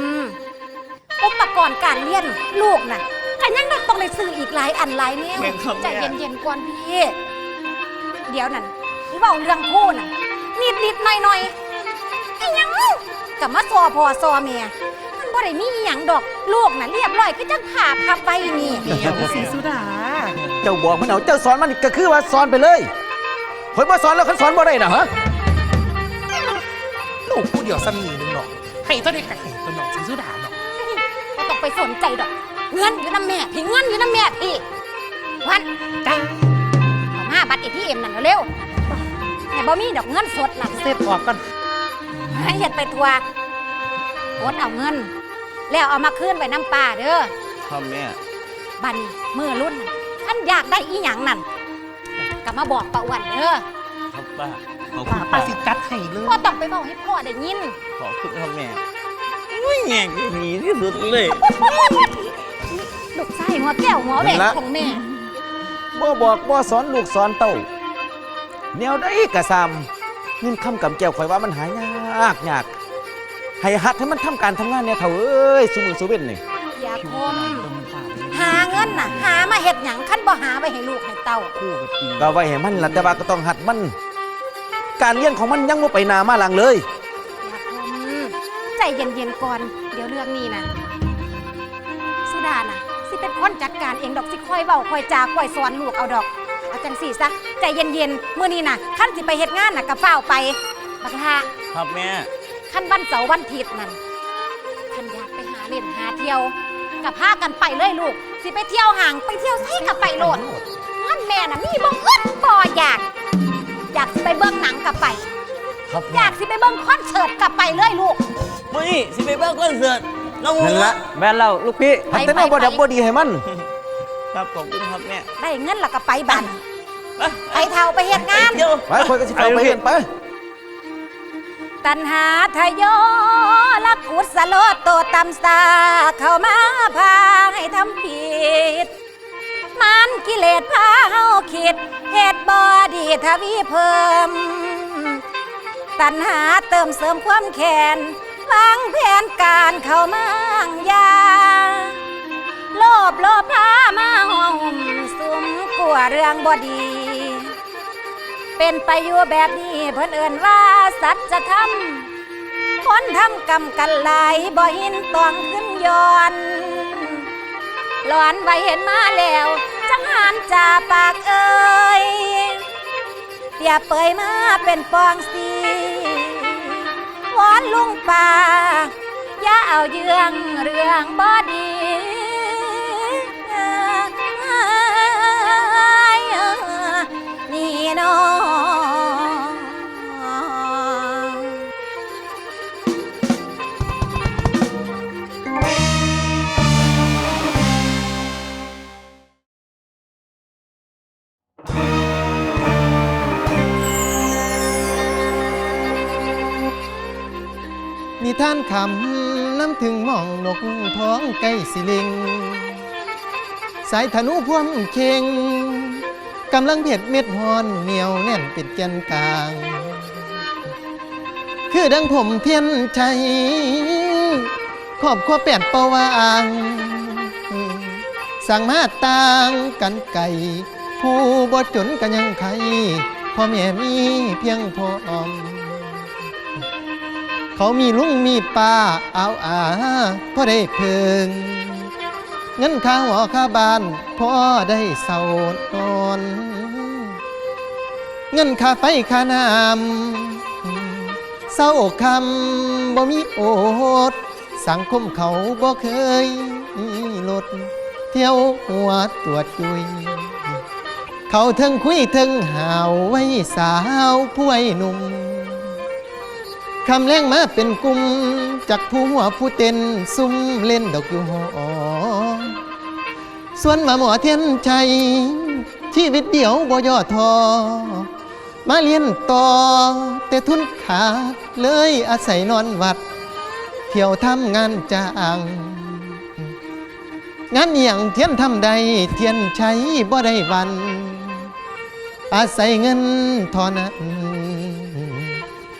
มอุปกรณ์การเรียนลูกน่ะก็ยังต้องเลยซื้ออีกหลายอันหลายแนวแม่นครับใจแม่ เย็นๆก่อนพี่เดี๋ยวนั่นเว้าเรื่องพูดน่ะนิดนิดๆหน่อยหน่อยๆไอ้หยังกับมาซอพอซอเมียมันบ่ได้มีอหยังดอกลูกน่ะเรียบร้อยก็จังผ่าพับไว้นี่ เดี๋ยวสีสุดา เจ้าบอกมันเอาเจ้าสอนมันก็คือว่าสอนไปเลยข่อยบ่สอนแล้วคันสอนบ่ได้น่ะฮะ ลูกผู้เดียวซ้ำนีหนึงเนาะ ให้เจ้าได้กักเห็นตัวเนาะสีสุดาเนาะก็ต้องไปสนใจดอก เงินอยู่น้ำแม่พี่เงินอยู่น้ำแม่พี่วันจ้าเอามาบัตรเอทีเอ็มนั่นเร็วๆแต่บ่มีดอกเงินสดน่ะเสร็จออกก่อนให้เฮ็ดไปทัวร์โอดเอาเงิน แล้วเอามาคืนไว้น้ำปลาเด้อครับแม่บัดนมือรุ่นท่านอยากได้อีหยังนั่นก็มาบอกป้าอ้วันเด้อครับป้า ขอบป้าป้าสิจัดให้เลย พ่อต้องไปบอกให้พ่อได้ยิน ขอบคุณครับแม่อุ้ยแง่ดีที่สุดเลยลูกชายหัวแก้วหัวแหวนของแม่ บ่บอกบ่สอนลูกสอนเต้าแนวใดกะซามเงินคำกำแก้วข่อยว่ามันหายากยากให้หัดให้มันทำการทำงานเนี่ยเถ่าเอ้ยสุมือสุเว้นนี่อย่าคมหาเงินน่ะ หามาเฮ็ดหยังคันบ่หาไว้ให้ลูกให้เต้าก็ไว้ให้มันล่ะแต่ว่าก็ต้องหัดมัน การเรียนของมันยังบ่ไปหนามาหลังเลยอย่าคมใจเย็นๆก่อน เดี๋ยวเรื่องนี้นะสุดาน่ะ สิเป็นคนจัดการเองดอกสิค่อยเว้าค่อยจาค่อยสอนลูกเอาดอก เอาจังสี่ซะใจเย็นๆมื้อนี้น่ะคันสิไปเฮ็ดงานน่ะก็เฝ้าวไปบักลาครับแม่คันวันเสาร์วันอาทิตย์นั่นคันอยากไปหาเล่นหาเที่ยวกับพากันไปเลยลูก สิไปเที่ยวห่างไปเที่ยวไสกับไปโลดท่านแม่น่ะมีบ่อึดบ่อยาก อยากสิไปเบิ่งหนังกับไป ครับอยากสิไปเบิ่งคอนเสิร์ตกับไปเลยลูกมื่อนี้สิไปเบิ่งคอนเสิร์ตน้องหมูนั่นละแม่นเราลูกพี่หัดแต่แนวบ่ดับบ่ดีให้มัน ครับขอบคุณครับแม่ได้เงินและก็ไปบันไปไปเท่าไปเฮ็ดงาน เที่ยว ไปข่อยก็สิเข้าไปเรียนไป ตัณหาทะยอลักกุศโลดโตตำสาเข้ามาพาให้ทำผิด มันกิเลสพาเฮา คิดเหตุบอดีทวีเพิ่ม ตัณหาเติมเสริมความแค้นวางแผนการเข้ามังยา โลภโลภามาห่อหุ่มสุมกลัวเรื่องบอดี เป็นไปอยู่แบบนี้เพิ่นเอินว่าสัจธรรมคนทำกรรมกันหลายบ่หินตองขึ้นย้อน หลอนไว้เห็นมาแล้วจังหานจ่าปากเอ่ยเตียเปยมาเป็นปองสีวอนลุงป่าอย่าเอาเยื่องเรื่องบอดีานคำน้ำถึงมองนกท้องไก่สิลิง สายธนูพ่วมเข่งกำลังเผ็ดเม็ดฮอนเหนียวแน่นป็นแกนกลาง คือดังผมเทียนชัยขอบขั้วแปดประวางสั่งมาต่างกันไก่ผู้บ่จนกันยังใครพ่อแม่มีเพียงพออม เขามีลุงมีป้าเอาอาพ่อได้เพิงเงินค่าหัวค่าบ้านพ่อได้เศร้านอนเงินค่าไฟค่าน้ำเศร้าคำบ่มีโอดสังคมเขาบ่เคยลดเที่ยวหัวตรวจจุยเขาเทิงคุยเทิงหาวไว้สาวผู้ไว้หนุ่ม คำแรงมาเป็นกลุ่มจากผู้หัวผู้เต้นซุ่มเล่นดอกอยู่หอส่วนมาหมอเทียนชัยชีวิตเดียวบ่ย่อทอ มาเรียนต่อ แต่ทุนขาดเลยอาศัยนอนวัด เที่ยวทำงานจ้างงานเอียงเทียนทำใดเทียนใช้บ่ได้วัน อาศัยเงินทอนั้น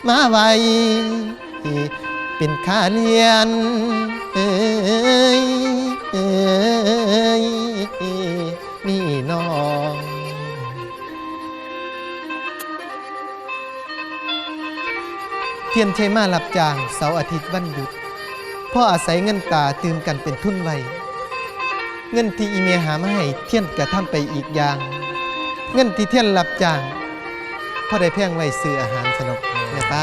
มาไว้เป็นค่าเรียนเอ้ยเอ้ยนี่น้องเทียนใช้มารับจางเสาร์อาทิตย์วันหยุดพ่ออาศัยเงินตาตืมกันเป็นทุนไว้ เงินที่อีเมียหามาให้เทียนกระทำไปอีกอย่าง เงินที่เทียนรับจาง พ่อได้เพียงไว้ซื้ออาหารสนกแม่ป้า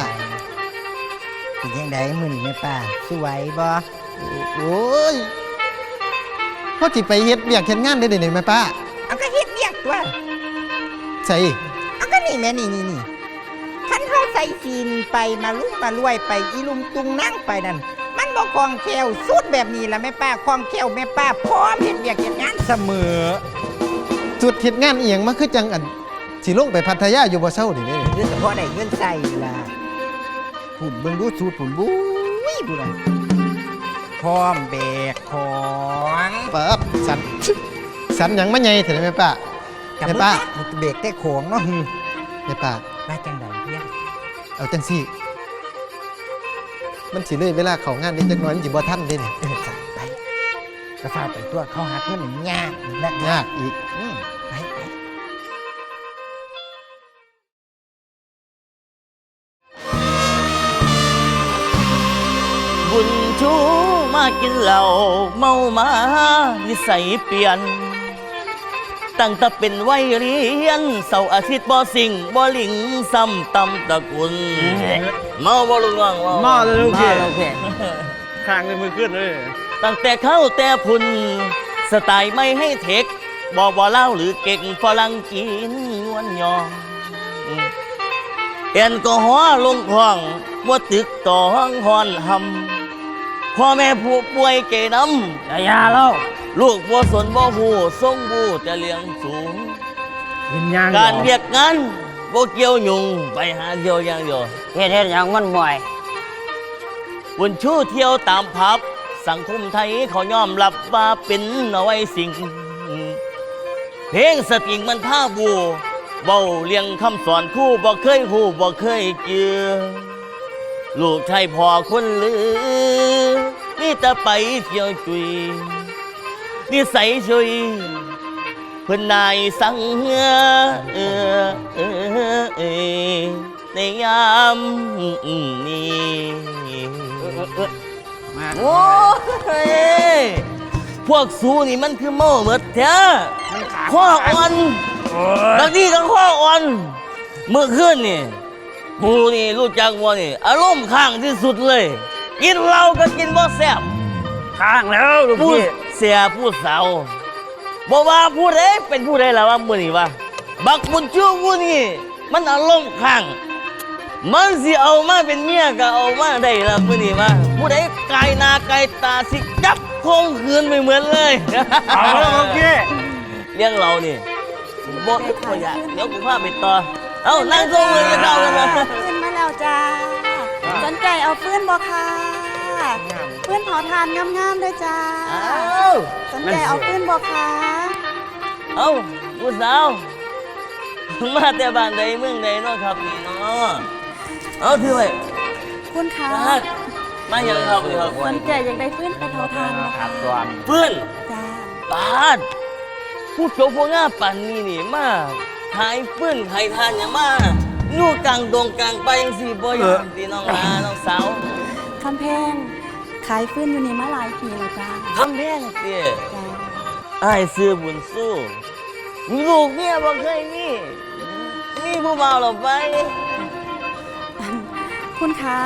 เป็นยังไงมือนี่แม่ป้าสวยบ่โอ้ยพ่อจิไปเฮ็ดเบียกเฮ็ดงานได้เดี๋ยวนี้แม่ป้าเอาก็เฮ็ดเรียกตัวใส่เอาก็นี่แม่นี่นี่นี่คันเขาใส่ซีนไปมาลุ่มมารวยไปอีลุมตุงนั่งไปนั่นมันบ่คล่องแคล่วสุดแบบนี้ล่ะแม่ป้าคล่องแคล่วแม่ป้าพร้อมเฮ็ดเรียกเฮ็ดงานเสมอจุดเฮ็ดงานเอียงมาคือจังอัน สิลงไปพัทยาอยู่บ่เช้านี่เด้เงินเฉพาะได้เงินใส่ล่ะผุ่นเบิ่งดูสูตรผุ่นบุ้ยบุนะพร้อมแบกของปั๊บสันสันหยังมาใหญ่เถอะแม่ป้ากับแม่ป้ามึงเบรกแต่ของเนาะหึแม่ป้ามาจังไดเพียงเอาจังซี่ มันสิเลยเวลาเข้างานนิดจักหน่อยมันสิบ่ทันเด้นี่เออสั่งไปกระฟ้าไปตัวเขาหักเงินหนึ่งยากนะยากอีกอืม ไปไปบุญชูมากินเหล้าเมามานิสัยเปลี่ยน ตั้งแต่เป็นวัยเรียนเสาร์อาทิตย์บ่สิ่งบ่หลิงซ้ำตำตะกุนเมาบ่ลุงว่างมาเลยลูกพี่โอเคข้างในมือขึ้นเลยตั้งแต่เข้าแต่พุนสไตล์ไม่ให้เทคบอกว่าเล่าหรือเก่งฝรั่งกินนวลยองแอลกอฮอล์ลงคลองว่าตึกต่อห้องหอนหำ พ่อแม่ผู้ป่วยเกน้ำยาเล่าลูกบัวสนบ่หูทรงบูแต่เลี้ยงสูง วิญญาณการเรียกงานบ่เกี่ยวยุงไปหาเที่ยวอย่างเดียวเฮ็ดเฮ็ดหยังมันบ่อยบุญชูเที่ยวตามผับ สังคมไทยเขายอมรับว่าเป็นเอาไว้สิ่ง เพลงสตริงมันท่าบูเบาเลียงคำสอนครู่บ่เคยหูบ่เคยเจอ ลูกชายพ่อคนลือนี่แต่ไปเที่ยวจุยนิสัยชุยเพื่อนนายสังเหือเออเออเออในยามนี้โอ้ยพวกสูนี่มันคือโม่เหมือดแท้ข้ออ่อนบางทีก็ข้ออ่อนเมื่อคืนนี่ กูนี่รู้จักว่านี่ อารมณ์ข้างที่สุดเลย กินเหล้าก็กินบ่แซ่บข้างแล้วลูกผู้พี่เสียผู้สาวบอกว่าผู้ใดเป็นผู้ใดล่ะว่ามือนี่วะบักบุญชูผู้นี่มันอารมณ์ข้าง มันสิเอามาเป็นเมียก็เอามาได้ละมือนี่วะผู้ใดกายหนาไกายตาสิจับคงคืนไปเหมือนเลยเอาแล้วลูกพี่เลี้ยงเรานี่บ่บ่อยากเดี๋ยวกูพาไปต่อ เอ้านั่งตรงเลยจะเอากันนะฟื้นมาแล้วจ้าสนใจเอาฟื้นบ่ค่ะฟื้นเผาทานงามๆด้วยจ้าเอ้าสนใจเอาฟื้นบ่ค่ะเอ้าผู้สาวมาแต่บ้านใดเมืองใดเนาะครับนี่เนาะเอาถือไว้คุณคะมามาอย่างครับนี่ครับสนใจอยากได้ฟื้นไปเผาทานบ่คะเพื่อนจ้าปาดผู้โจพวกง่าปันนี่นี่มา ขายปื้นขายทานอย่างมาอยู่กลางดงกลางไปยังสี่บ่อยางตีน้องลาน้องสาวคำแพงขายฟื้นอยู่นี่มาหลายปีแล้วจ้าคำแพงเตี้ยจ้าไอ้ายซื้อบุญสู้ลูกเมียบ่เคยมีมีผู้บ่าวหรอไป คุณคะ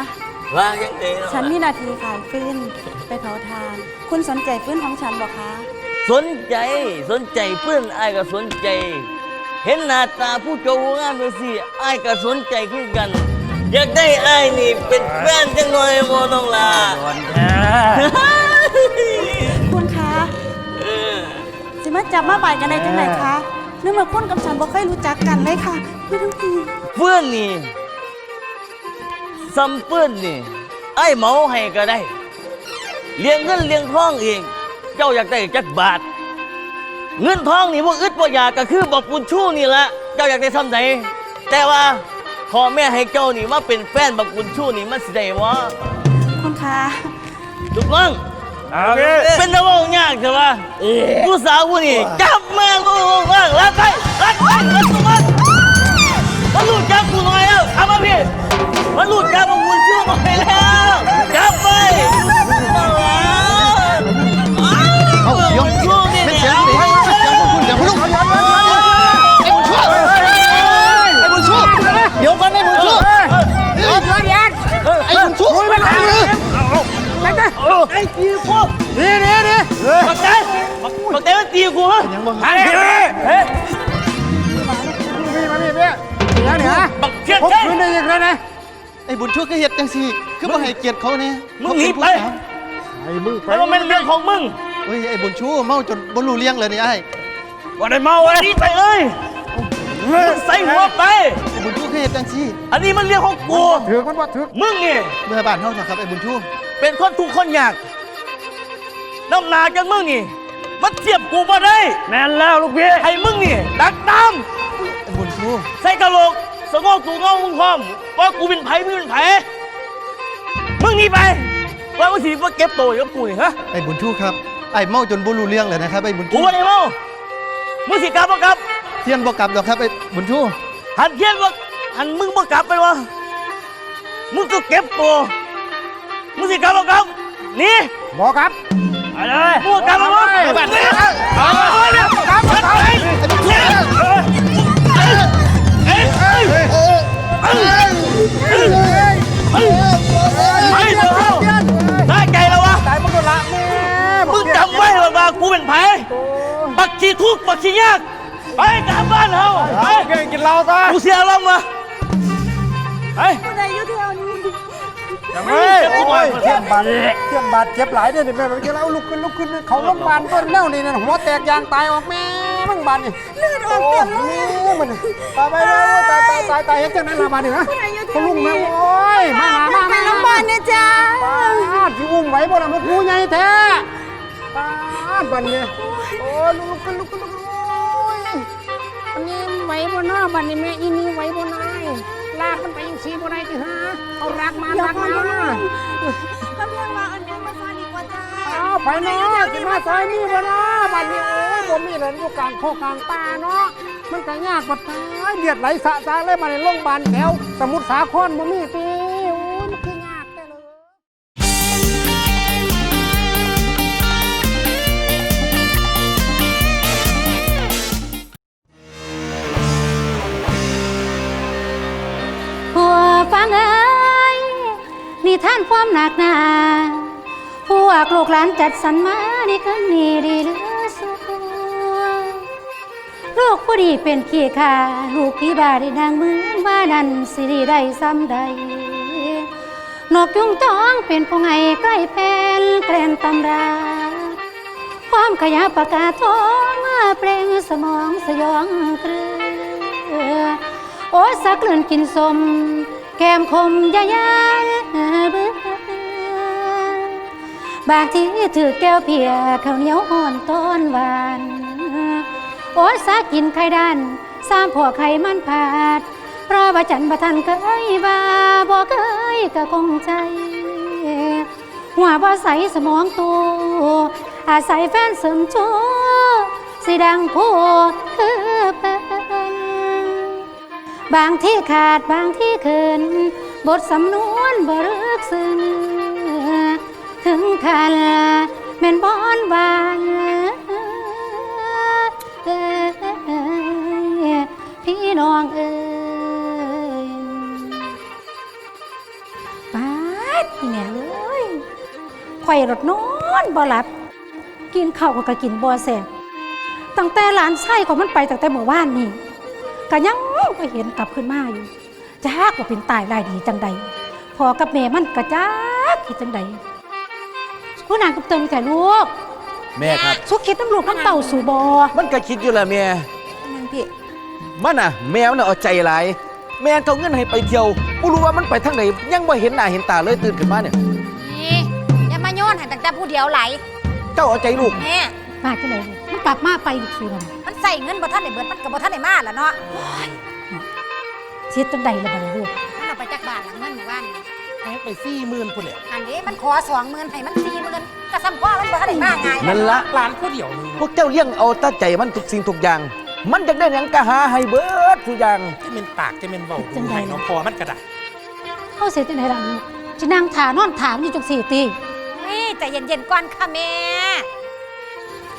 ว่าจังเตะฉันมีหนาทีขายฟื้นไปเผาทาน คุณสนใจฟื้นของฉันบ่คะ สนใจสนใจเพื่อนไอ้ายก็สนใจ เห็นหน้าตาผู้โจพวกง่าเป็นสิไอ้ายก็สนใจคือกัน อยากได้ไอ้ายนี่เป็นแฟนจังหน่อยโมน้องลาคุณคะเออสิมาจับมาบ่ายกันได้จังไหนคะนึกว่าคุณกับฉันบ่เคยรู้จักกันเลยค่ะพี่ทั้งทีเพื่อนนี่ซ้ำเพื่อนนี่ไอ้เหมาให้ก็ได้ เลี้ยงเงินเลี้ยงทองเอง เจ้าอยากได้จักบาท เงินทองนี่ว่าอึดว่าอยากก็คือบอกบุญชูนี่ละเจ้าอยากได้ทำไหนแต่ว่าพ่อแม่ให้เจ้านี่มาเป็นแฟนบักบุญชูนี่มันสิได้วะคคุณค่ะถูกต้องเป็นตะวันยากใช่ปะผู้สาวผู้นี้จับแม่งกูมากแล้วไปรัดไปรัดกูมันมันหลุดจับกูหน่อยแล้วเอามาพี่มันหลุดจับกูมันชื่อหน่อยแล้ว ไอ้ตีกูนี่นี่นี่ปักใจปักใจมันตีกูฮะยังบ่มาเลยเฮ้ยบักเชียดใจไอ้บุญชูก็เฮ็ดจังซี่คือบ่ให้เกียรติเขาเนี่ยมึงหนีไปแล้วมันเป็นเรื่องของมึงเฮ้ยไอ้บุญชูเมาจนบ่รู้เรื่องเลยนี่ไอ้ว่าได้เมาไอ้นี่ไปเอ้ยใส่หัวไปไอ้บุญชูก็เฮ็ดจังซี่อันนี้มันเรื่องของกูถือมันว่าถือมึงนี่เมื่อบ้านเฮาเถอะครับไอ้บุญชู เป็นคนทุกข์คนยากน้ำหนาจังมึงนี่มันเทียบกูมาได้ แม่นแล้วลูกพี่ให้มึงนี่ดักตามไอ้บุญชูใส่กะโหลกสงอกตูเงามึงพร้อมว่ากูเป็นไผ่มึงเป็นไผ่มึงหนี่ไปว่ามึงสิว่าเก็บตัวอยู่กับกูนี่ฮะไอ้บุญชูครับไอ้เมาจนบ่รู้เรื่องเลยนะครับไอ้บุญกูชูว่าไอ้เมามึงสิกลับบ่กลับเทียนบ่กลับหรอกครับไอ้บุญชูหันเทียนว่าหันมึงบ่กลับไปวะมึงก็เก็บตัว มึงสิกลับบ่กลับหนี่บอกครับไปเลยมึงกลับมาบ่ไปบ้านเนี่ยเอาไปเลยกลับกลับไปเนี่ยเอ้ยเอ้ยเอ้ยเอ้ยเอ้ยเอ้ยเอ้ยไปเถอะได้ใจแล้ววะตายมึงก็ละแม่มึงจำไว้ว่าว่ากูเป็นไผบักขี้ทุกข์บักขี้ยากไปกลับบ้านเฮาไปเก่งกินเหล้าซะกูเสียอารมณ์มาไป ผู้ใดอยู่แถวนี้ เฮ้ยเทียมบาดเทียมบาดเจ็บหลายเดือนนี่แม่มันกินเหล้าลุกขึ้นลุกขึ้นเขาโรงพยาบาลต้นแล้วนี่นะหัวแตกยางตายออกแม่มึงบาดนี่เลือดออกเต็มเลยมันตายไปเลยตายตายตายตายเห็นจังนั้นละบาดนี่ฮะเขาลุงแม่โอ้ยมามามาไปมาโรงพยาบาลเนี่ยจ้าป้าที่อุ้มไหวบ่ล่ะมันกูใหญ่แท้ป้าบันเนี่ยโอ้ยลุกขึ้นลุกขึ้นลุกขึ้นโอ้ยอันนี้ไหวบ่เนาะบัดนี้แม่อีนี่ไหวบ่นายลากมัน ไปยังสีบ่ได้ติฮะเอารักมาเดี๋ยวรักก่อนมานะก็เพียงว่าอันนี้มาซอยดีกว่าจ้าเอาไปเนาะสิมาซอยนี่บ่เนาะบัดนี้โอ้ยบ่มีแล้วอยู่กลางโคกกลางป่าเนาะมันก็ยากบัดตายเดือดไหลสะสายเลยมาในโรงพยาบาลแถวสมุทรสาครบ่มีติ ความหนักหนาพวกลูกหลานจัดสรรมาในคืนนี้ดีเหลือสุดลูกผู้ดีเป็นขี้ขาลูกพี่บาได้ดังเหมือนว่านั้นสิริได้ซ้ำใด นกยุงจ้องเป็นผู้ไงใกล้แปนแกลนตำรา ความขยะปากกาท้องเปล่งสมองสยองเกลือโอ้สักเลื่อนกินสม แก้มคมยายาเบื่อ บางทีถือแก้วเพียข้าวเหนียวอ่อนต้นหวานโอ้สักินไข่ดันสามผัวไข่มันผาดเพราะว่าจันประทันเคยว่าบ่เคยก็คงใจ หัวบ่ใสสมองตูอาศัยแฟนเสริมชูสิดังผู้คือเป็นบางที่ขาดบางที่เขินบทสำนวนบ่รึกซึ้ง ถึงคันแม่นบอนวานพี่น้องเอ้ยป้าดพี่แม่เอ้ยข่รถนอนบ่หลับ กินข้าวก็ก็กินบ่แซ่บตั้งแต่หลานไส้ของมันไปตั้งแต่เมื่อวานนี่ก็ยังก็เห็นกลับขึ้นมาอยู่จ้ากว่าเป็นตายรายดีจังใดพอกับแม่มันกระจ้ากคิดจังใด ผู้นางกับเติมแต่ลูกแม่ครับ สุคิดน้ำลูกน้ำเต่าสู่บอมันก็คิดอยู่แหละแม่นั่นพี่มันน่ะ แมวน่ะเอาใจหลายแม่เอาเงินให้ไปเที่ยวบ่รู้ว่ามันไปทางไหนยังบ่เห็นหน้าเห็นตาเลยตื่นขึ้นมาเนี่ยนี่อย่ามาโยนให้ตั้งแต่ผู้เดียวไหลเจ้าเอาใจลูกแม่มาจังไหนลูกมันกลับมาไปอีกทีนึงมันใส่เงินบ่ทันได้เบิดมันก็บ่ทันได้มาล่ะเนาะเสียจังใดละบัดนี้ลูกมันเอาไปจากบ้านหลังเงินหมู่บ้าน นี่ให้ไปสี่หมื่นพุ่นแหละอันนี้มันขอสองหมื่นให้มันสี่หมื่นกระซำพ่อมันบ่ได้มาไงายนั่นละร้านผู้เดียวนึงพวกเจ้าเลี้ยงเอาแตาใจมันทุกสิ่งทุกอย่าง มันจะได้หยังกะหาให้เบิดทุกอย่าง จะเป็นปากจะเป็นเบาดูให้น้องพอมันกระดาษเขาเสียจังไดล่ะลูกจะนั่งถานอนถามอยู่จังสี่ตีนี่ใจเย็นๆก่อนค่ะแม่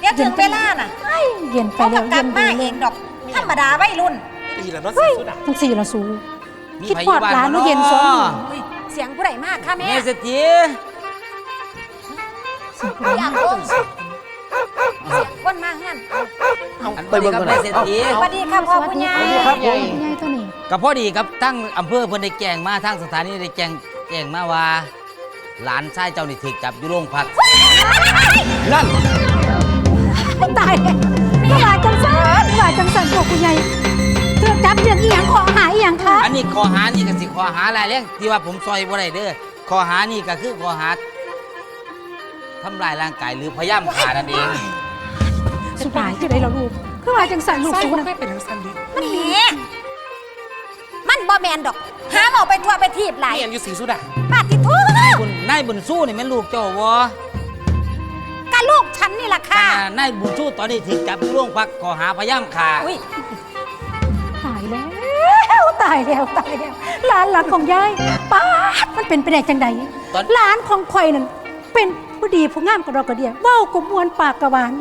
เดี๋ยวถึงเวลาน่ะไอ้เย็นไปเขาแล้ก็วกลัเย็บนมาดีเอเลยงดอกธรรมดาวัยรุ่น ปีละเนาะเฮ้สียสุดาจังสี่ละสูมีคิดไผอพอยู่ดบ้านร้านบ่มื้อเนาะเย็นสองมื้ออุ้ย เสียงผู้ใดมากค่ะแม่แม่เศรษฐีอยากลงเสียงคนมาเฮือนอันไปเบิ่งกัก่อนแม่เศรษฐีสวัสดีค่ะพ่อคุณยายสวัสดีครับผมยายเท่านี้กับพอดีครับทั้งอำเภอเพิ่นได้แจ้งมาทั้งสถานีได้แจ้งแจ้งมาว่า หลานชายเจ้านี่ถูกจับอยู่โรงพักนั่นตายเลยนี่ว่าจังสันว่าจังสันพวกคุณยายเธอจับเรื่องอีหยังขอหาอีหยังคะอันนี้ข้อหานี่ก็สิข้อหาหลายเรื่องที่ว่าผมซอยบ่ได้เด้อข้อหานี่ก็คือข้อหาทำลายร่างกายหรือพยายามฆ่านั่นเอง สุดท้ายจะได้เราลูกคือว่าจังสันลูกใส่สูคนนะไม่เป็นทั้งสันดิมันแหมมันบ่แมนดอก หาหมอไปทั่วไปทีบหลายเมียนอยู่สีสุดาปาติทุคุณนายบุญสู้นี่แม่นลูกเจ้าบ่กะลูกฉันนี่ล่ะค่ะอ่านายบุญสู้ตอนนี้ถูกจับอยู่โรงพักข้อหาพยายามฆ่าอุ้ยตาย แล้วตายแล้วตายแล้วหลานหลานของยายป้าดมันเป็นไปได้จังใดตอน หลานของข่อยนั่นเป็นผู้ดีผู้งามกระดอกกระเดียเว้ากบมวนปากกระหวาน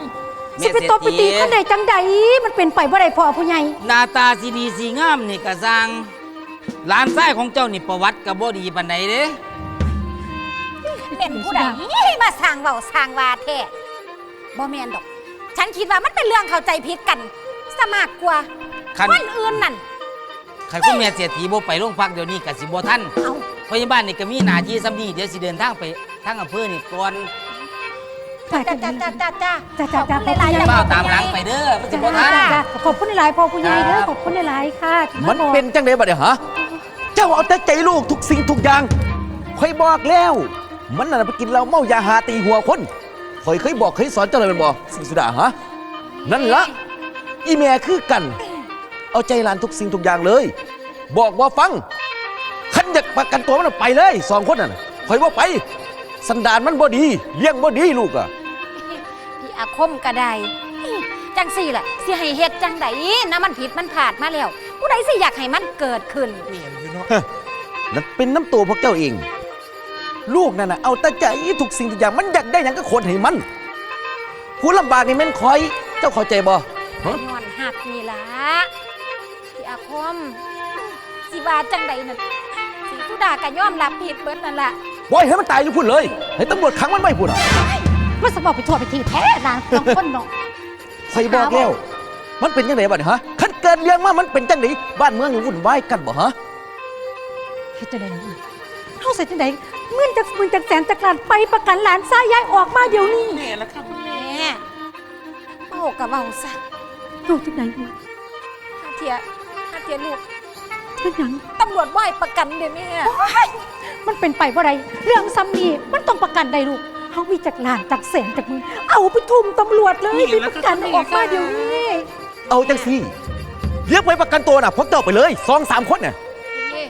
สิไปตบไปตีกันได้จังใดมันเป็นไปบ่ได้พ่อผู้ใหญ่หน้าตาสีดีสีงามนี่ก็สร้างหลานชายของเจ้านี่ประวัติก็บ่ดีปานใดเด้ เป็นผู้ใดมาสร้างเว้าสร้างวาแท้บ่แมนดอก ฉันคิดว่ามันเป็นเรื่องเข้าใจผิดกันสมากกว่าคัน คนอื่นนั่น ใครคุณแม่เสียทีบ่ไปโรงพักเดี๋ยวนี้ก็สิบ่ทันเอาพยาบาลนี่ก็มีหน้าที่สำนีเดี๋ยวสิเดินทางไปทางอำเภอนี่ก่อนจ้าจ้าจ้าจ้าจ้าจ้าจ้าจ้าจ้าจ้าขอบคุณหลายๆจ้าจ้ะเฝ้าตามหลังไปเด้อมันสิบ่ทันจ้าขอบคุณหลายๆพ่อผู้ใหญ่เด้อขอบคุณหลายๆค่ะที่ามันบอกเป็นจังไดบัดเนี่ยฮะเจ้าเอาแต่ใจลูกทุกสิ่งทุกอย่างค่อยบอกแล้ว มันน่ะไปกินเหล้าเมายาหาตีหัวคนค่อยเคยบอกเคยสอนเจ้าเลยเป็นบ่สิงสุดาฮะนั่นละอีแม่คือกัน เอาใจหลานทุกสิ่งทุกอย่างเลย บอกว่าฟังขันอยากประกันตัวมันออกไปเลยสองคนน่ะคอยว่าไป สันดานมันบ่ดีเลี้ยงบ่ดีลูกอะพี่อาคมก็ได้จังสี่แหละสิให้เฮ็ดจังไดนะมันผิดมันผาดมาแล้วผู้ใดสิอยากให้มันเกิดขึ้นเมียนอยู่เนาะนั่นเป็นน้ำตัวพวกเจ้าเอง ลูกนั่นน่ะเอาแต่ใจทุกสิ่งทุกอย่างมันอยากได้หยังก็คนให้มันผู้ลำบากนี่แม่นคอย เจ้าเข้าใจบ่ฮะย้อนหักนี่ล่ะพี่ อาคมสิว่าจังใดน่ะสีสุดาก็ยอมรับผิดเบิดนั่นล่ะปล่อยให้มันตายอยู่พุ่นเลย ให้ตำรวจขังมันไม่พุ่นอะมันสมบอกไปทั่วไปทีแท้หลานสองคนเนาะคอยบอกแล้ว มันเป็นจังไดบัดนี้ฮะคันเกิดเรื่องมามันเป็นจังไดบ้านเมืองนี่วุ่นวายกันบ่ฮะเฮ็ดจังได๋ล่ะเฮาเสร็จจังได๋เงินจากหมื่นจากแสนจากล้านไปประกันหลานซ้ายยายออกมาเดี๋ยวนี้แม่แล้วครับแม่เมากับเมาซะเฮาจังได๋หาเทียหาเที ยลูกเฮ็ดหยังตำรวจบ่ให้ประกันเด้แม่มันเป็นไปบ่ได้เรื่องซ้ำนี้มันต้องประกันได้ลูกเฮามีจากล้านจากแสนจากหมื่นเอาไปทุ่มตำรวจเลยไปประกันออกมาเดี๋ยวนี้เอาจังสิเรียกไปประกันตัวน่ะพวกเจ้าไปเลยสองสามคนน่ะ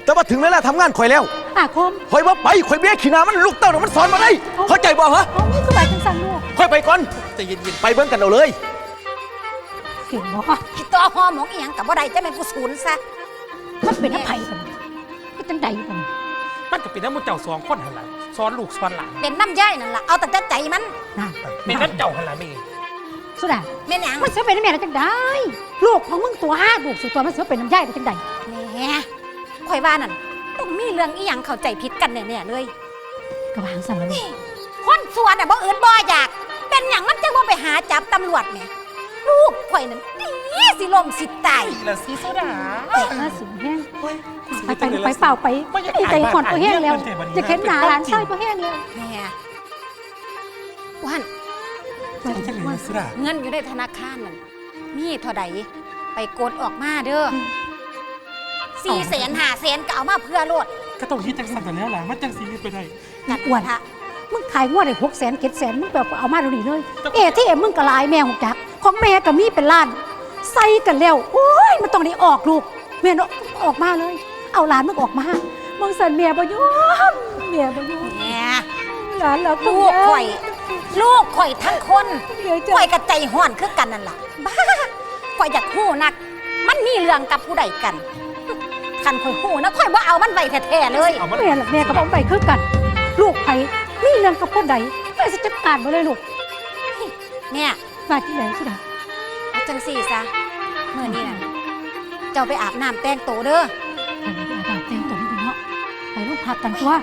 แต่ว่าถึงเวลาทำงานคอยแล้วอาคมคอยว่าไปคอยเบี้ยขี้หนามันลูกเต้าน่ะมันสอนมาได้เข้าใจบ่ฮะเอานี่คือว่าจังซั่นลูกคอยไปก่อนใจเย็นไปเบิ่งกันเอาเลย เก่งบ่พี่ตัวหอหมกอีหยังกับบ่ได้จะแม่นกูศูนย์ซะมันเป็นอภัยกันก็จังใดกันๆมันก็เป็นน้ำมันเจ้าสองคนหันหลังซ้อนลูกซ้อนหลานเป็นน้ำย่ายนั่นล่ะเอาแต่ใจมันน่ะเป็นน้ำเจ้าหันหลังแม่สุดาแม่นหยังมันเสียเป็นแม่ได้จังได้ลูกของมึงตัวห้าลูกสุดตัวมันเสียเป็นน้ำย่ายได้จังใดแหม่ข่อยว่านั่นต้องมีเรื่องอีหยังเข้าใจผิดกันแน่ๆเลยกระวางสั่นแล้วลูกคนส่วนน่ะบ่อื่นบ่อยาก เป็นหยังมันจังบ่ไปหาจับตำรวจแหม่ ลูกข่อยนั่นดีสิลมสิตายปีละสีสุดาถ้าสูงแห้งเฮ้ยไปไปไปเปล่าไปดีใจก่อนตัวแห้งแล้ว จะเข็นหนาหลานชายตัวแห้งแล้วแหม่วันใจจะเหลือสุดาเงินอยู่ในธนาคารนั่นมีเท่าใดไปกดออกมาเด้อสี่แสนห้าแสนก็เอามาเพื่อโลดก็ต้องคิดจังสันแต่แล้วล่ะมันจังสีไปได้กันอ้วนฮะ มึงขายงวดได้หกแสนเจ็ดแสนมึงแบบเอามาเดี๋ยวนี้เลย เอะที่เอ็มมึงกะลายแม่หกจัก ของแม่กับมีเป็นล้าน ใส่กันแล้ว โอ้ยมันต้องได้ออกลูก แม่เนาะออกมาเลย เอาหลานมึงออกมามมองสันเมียบ่ยอมเมียบ่ยอมแหม่หลานเราลูกข่อย ลูกข่อยทั้งคนเดี๋ยวจะข่อยกับใจห้อนคือกันนั่นล่ะบ้าข่อยอยากหู้นัก มันมีเรื่องกับผู้ใดกันคันข่อยหู้นะข่อยบ่เอามันไว้แท้ๆเลยแม่ล่ะแม่ก็บอกไปคือกัน ลูกไผ มีเรื่องกับคนใดแม่สิจัดการบ่เลยลูกเนี่ยมาที่ไหนสิล่ะเอาจังสี่ซะเมื่อนี้น่ะเจ้าไปอาบน้ำแต่งตัวเด้อไปเลยอาบน้ำแต่งตัวนี่เนาะไปลูกพักกันตัว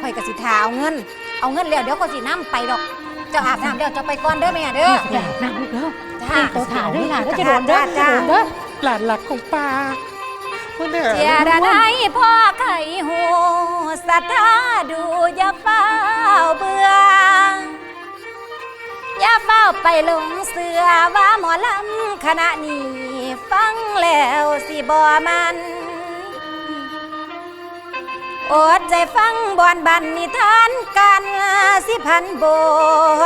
ข่อยกสิทาเอาเงิน เอาเงินแล้วเดี๋ยวก็สิน้ำไปดอก เจ้าอาบน้ำเดี๋ยวเจ้าไปก่อนเด้อแม่เด้อ แม่ไปอาบน้ำลูกเด้อจ้า แต่งตัวถ่าด้วยล่ะแล้วจะโดนเด้อจะโดนเด้อ หลานหลักของป้าพ่อแน่เสียดาได้พ่อไข่หูสัทธาดูอ ไปลงเสือว่าหมอลำคณะนี้ฟังแล้วสิบ่มันอดใจฟังบอนบันนิทานกันสิพันบ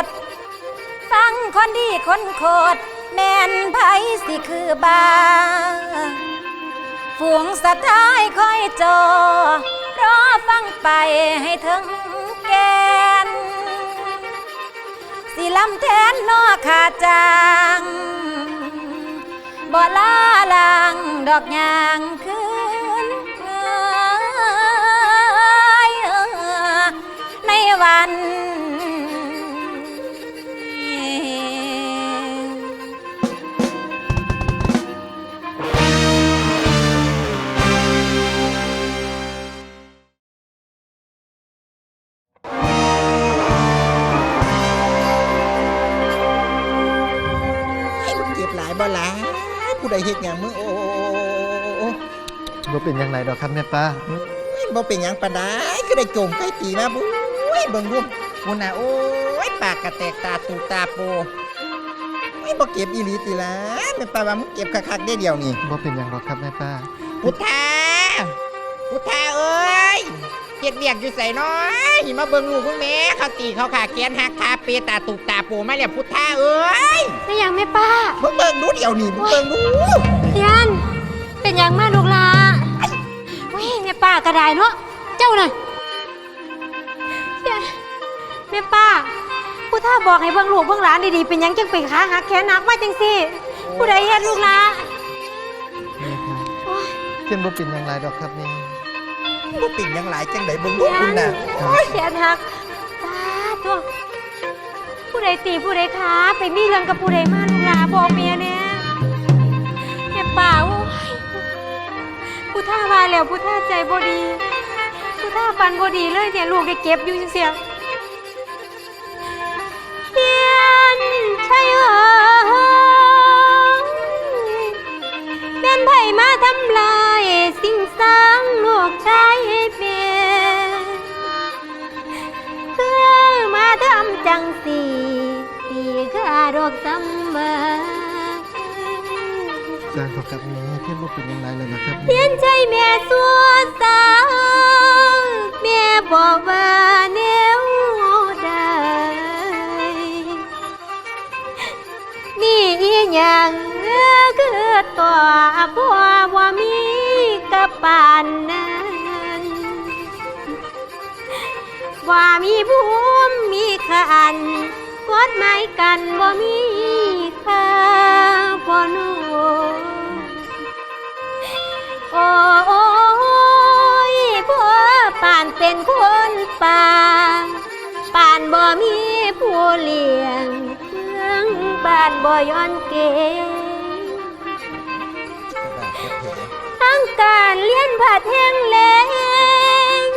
ท ฟังคนดีคนโคตรแม่นไผสิคือบาฝูงสะท้ายคอยจอรอฟังไปให้ถึงแกน สิลำแทนนอขาจังบ่ลาลางดอกยางคืนในวัน เฮ็ดหยังมึงโอ้โอ้โอ้โอ้บ่เป็นอย่างไรดอกครับแม่ป้าโอ้บ่เป็นหยังปานใดก็ได้โจมใกล้ตีมาบุ้ยเบิ่งดูพุ่นน่ะโอ้ยปากกระแตกตาตูตาโปโอ้ยบ่เก็บอีหลีติล่ะแม่ป้าว่ามึงเก็บคักๆได้เดียวนี่บ่เป็นอย่างดอกครับแม่ป้าพุทธาพุทธาเอ้ย เฮ็ดเรียกอยู่ใส่น้อยมาเบิ่งลูกมึงแม่เขาตีเขาขาแขนหักขาเปตาตูตาโปมาแล้วพุทธาเอ้ยไม่ยังแม่ป้าเบิ่งเบิ่งดูเดี๋ยวนี่มึงเบิ่งดูเทียนเป็นอย่างมากลูกหลาวิ่งแม่ป้าก็ได้เนาะเจ้าน่ะเทียนแม่ป้าผู้ท่าบอกให้เบิ่งลูกเบิ่งหลานดีๆเป็นหยังจังเป็นขาหักแขนหักมาจังสิผู้ใดเฮ็ดลูกหลาแม่ครับโอ้ยเทียนบ่เป็นอย่างไรดอกครับแม่ บ่เป็นหยังหลายจังไดเบิ่งดูคุณน่ะโอ้ยแขนหักป้าตัวผู้ใดตีผู้ใดขาไปมีเรื่องกับผู้ใดมาลูกหลาบอกเมียแน่แม่ป้าโอ้ยผู้ท่าว่าแล้วผู้ท่าใจบ่ดีผู้ท่าฟันบ่ดีเลยเนี่ยลูกได้เก็บอยู่เสีย สร้างเขากับแม่เทียนบ่เป็นอย่างไรเลยนะครับเพียนใจแม่สัวสาวแม่บอกว่าแนวได้นี่อีหยังคือตัวพ่อว่ามีกับปานนั้นว่ามีภูมิมีขันกฎหมายกันว่มีค่าพ่อหนู ป่าป่านบ่มีผู้เลี้ยงเมืองบ้านบ่ย้อนเกณฑ์ทั้งการเลี้ยนผัดแห้งแล้ง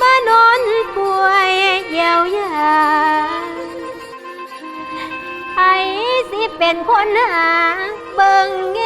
บ้านนป่วยเยียวยาไผสิเป็นคนหาเบิ่งแง